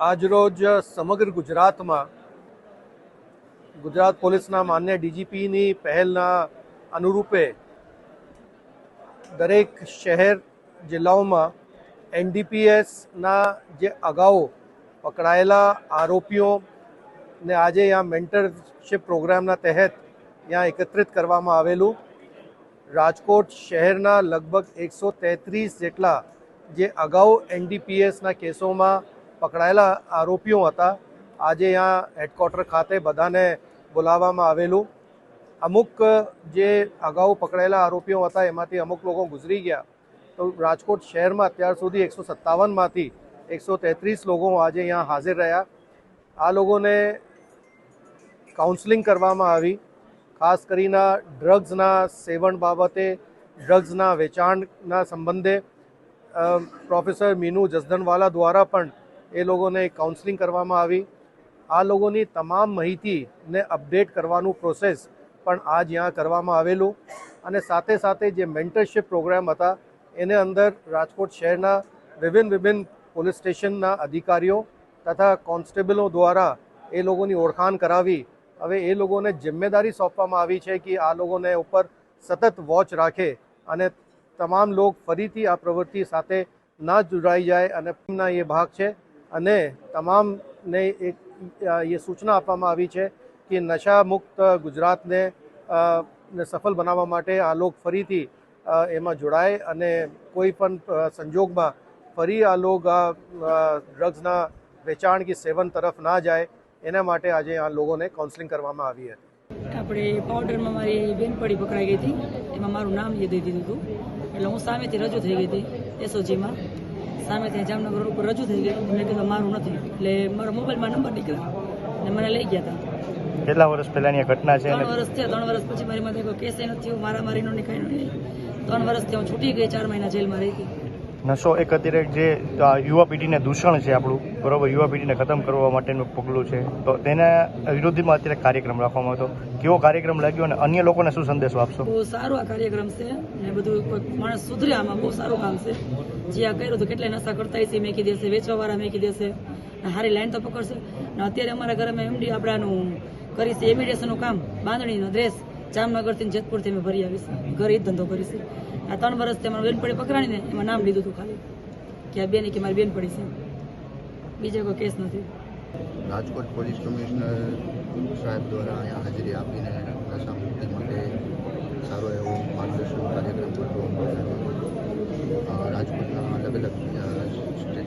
આજરોજ સમગ્ર ગુજરાતમાં ગુજરાત પોલીસના માન્ય ડીજીપીની પહેલના અનુરૂપે દરેક શહેર જિલ્લાઓમાં એનડીપીએસના જે અગાઉ પકડાયેલા આરોપીઓને આજે અહીંયા મેન્ટરશીપ પ્રોગ્રામના તહેત ત્યાં એકત્રિત કરવામાં આવેલું. રાજકોટ શહેરના લગભગ એકસો તેત્રીસ જેટલા જે અગાઉ એનડીપીએસના કેસોમાં પકડાયેલા આરોપીઓ હતા. આજે અહીંયા હેડક્વાર્ટર ખાતે બધાને બોલાવવામાં આવેલું. અમુક જે અગાઉ પકડાયેલા આરોપીઓ હતા, એમાંથી અમુક લોકો ગુજરી ગયા. તો રાજકોટ શહેરમાં અત્યાર સુધી એકસો સત્તાવનમાંથી એકસો તેત્રીસ લોકો આજે અહીંયા હાજર રહ્યા. આ લોકોને કાઉન્સલિંગ કરવામાં આવી. ખાસ કરીને ડ્રગ્સના સેવન બાબતે, ડ્રગ્સના વેચાણના સંબંધે પ્રોફેસર મીનુ જસદનવાલા દ્વારા પણ એ લોકોને કાઉન્સલિંગ કરવામાં આવી. આ લોકોની તમામ માહિતીને અપડેટ કરવાનું પ્રોસેસ પણ આજ ત્યાં કરવામાં આવેલું. અને સાથે સાથે જે મેન્ટરશીપ પ્રોગ્રામ હતા, એને અંદર રાજકોટ શહેરના વિભિન્ન વિભિન્ન પોલીસ સ્ટેશનના અધિકારીઓ તથા કોન્સ્ટેબલો દ્વારા એ લોકોની ઓળખાણ કરાવી. હવે એ લોકોને જિમ્મેદારી સોંપવામાં આવી છે કે આ લોકોને ઉપર સતત વોચ રાખે અને તમામ લોકો ફરીથી આ પ્રવૃત્તિ સાથે ના જોડાઈ જાય અને એ ભાગ છે. અને તમામને એક એ સૂચના આપવામાં આવી છે કે નશા મુક્ત ગુજરાતને સફળ બનાવવા માટે આ લોક ફરીથી એમાં જોડાય અને કોઈ પણ સંજોગમાં ફરી આ લોક ડ્રગ્સના વેચાણ કે સેવન તરફ ના જાય, એના માટે આજે આ લોકોને કાઉન્સેલિંગ કરવામાં આવી હતી. આપણે પાવડરમાં મારી બેનપડી પકડાઈ ગઈ હતી. એમાં મારું નામ એ દઈ દીધું હતું. એટલે હું સામેથી રજૂ થઈ ગઈ હતી એસઓજીમાં સામેથી જામનગર રોડ ઉપર રજૂ થઈ ગયું. મેં કીધું મારું નથી. એટલે મારા મોબાઈલમાં નંબર નીકળ્યો. અને મને લઈ ગયા હતા કેટલા વર્ષ પહેલાની ઘટના છે? ત્રણ વર્ષ થયા. ત્રણ વર્ષ પછી મારી માથે કોઈ કેસ નથી થયું. મારા મારીનો નહીં કાંઈ નહીં. ત્રણ વર્ષથી હું છૂટી ગઈ ચાર મહિના જેલમાં રહી હતી નશો એક અત્યારે જે યુવા પેઢીને દૂષણ છે આપણું, બરોબર? યુવા પેઢીને ખતમ કરવા માટેનું પગલું છે. તો તેના વિરોધીમાં અત્યારે કાર્યક્રમ રાખવામાં હતો કેવો કાર્યક્રમ લાગ્યો અને અન્ય લોકોને શું સંદેશો આપશો? બહુ સારો આ કાર્યક્રમ છે ને બધું માણસ સુધરે આમાં, બહુ સારું કામ છે. જે આ કર્યું તો કેટલાય નશા કરતા છે મેકી દેશે, વેચવાવાળા મેકી દેશે. હારી લાઈન તો પકડશે. ને અત્યારે અમારા ઘરમાં એમડી આપણાનું કરી છે એમિડેશનનું કામ, બાંધણીનો ડ્રેસ. જામનગરથી જેતપુરથી અમે ભરી આવીશ. ઘરે જ ધંધો કરીશ. આ ત્રણ વર્ષથી અમારે બેનપડી પકડાણીને એમાં નામ લીધું હતું ખાલી. કે આ બેન કે મારી બેનપડી છે. બીજો કોઈ કેસ નથી. રાજકોટ પોલીસ કમિશનર સાહેબ દ્વારા અહીંયા હાજરી આપીને નશા મુક્તિ માટે સારો એવો માર્ગદર્શન કાર્યક્રમ કરતો રાજકોટના અલગ અલગ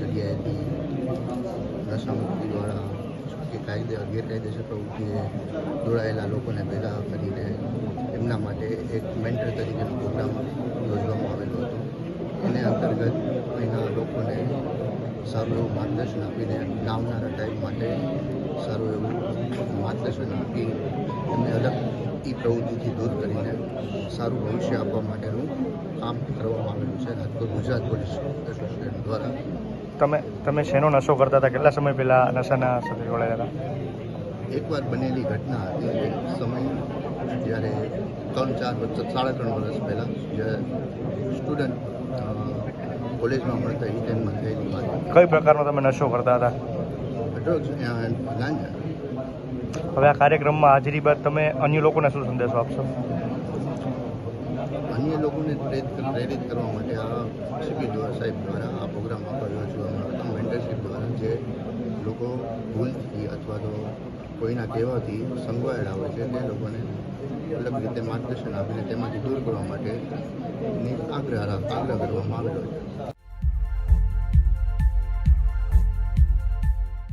જગ્યાએથી નશા મુક્તિ દ્વારા કાયદે ગેરકાયદેસર પ્રવૃત્તિએ જોડાયેલા લોકોને ભેગા કરીને એમના માટે એક મેન્ટર તરીકેનો પ્રોગ્રામ યોજવામાં આવેલો હતો. એને અંતર્ગત અહીંના લોકોને સારું એવું માર્ગદર્શન આપીને આવનારા ટાઈમ માટે સારું એવું માર્ગદર્શન આપી એમને અલગ એ પ્રવૃત્તિથી દૂર કરીને સારું ભવિષ્ય આપવા માટેનું કામ કરવામાં આવેલું છે. રાજકોટ ગુજરાત પોલીસ તમે તમે શેનો નશો કરતા હતા? કેટલા સમય પહેલા નશાના સાથે જોડાયેલા હતા? એકવાર બનેલી ઘટના હતી સમય જ્યારે ત્રણ ચાર વર્ષ સાડા ત્રણ વર્ષ પહેલાં જ્યારે સ્ટુડન્ટ કોલેજમાં ભણતા એ ટાઈમમાં થયેલી વાત. કઈ પ્રકારનો તમે નશો કરતા હતા? હવે આ કાર્યક્રમમાં હાજરી બાદ તમે અન્ય લોકોને શું સંદેશો આપશો? અન્ય લોકોને પ્રેરિત કરવા માટે આ સીપી દ્વારા સાહેબ દ્વારા આ પ્રોગ્રામ આખો યોજવામાં હતો મેન્ટરશીપ દ્વારા જે લોકો ભૂલથી અથવા તો કોઈના કહેવાથી સંકળાયેલા હોય છે, તે લોકોને અલગ રીતે માર્ગદર્શન આપીને તેમાંથી દૂર કરવા માટે આગ્રહ આગ્રહ કરવામાં આવેલો છે.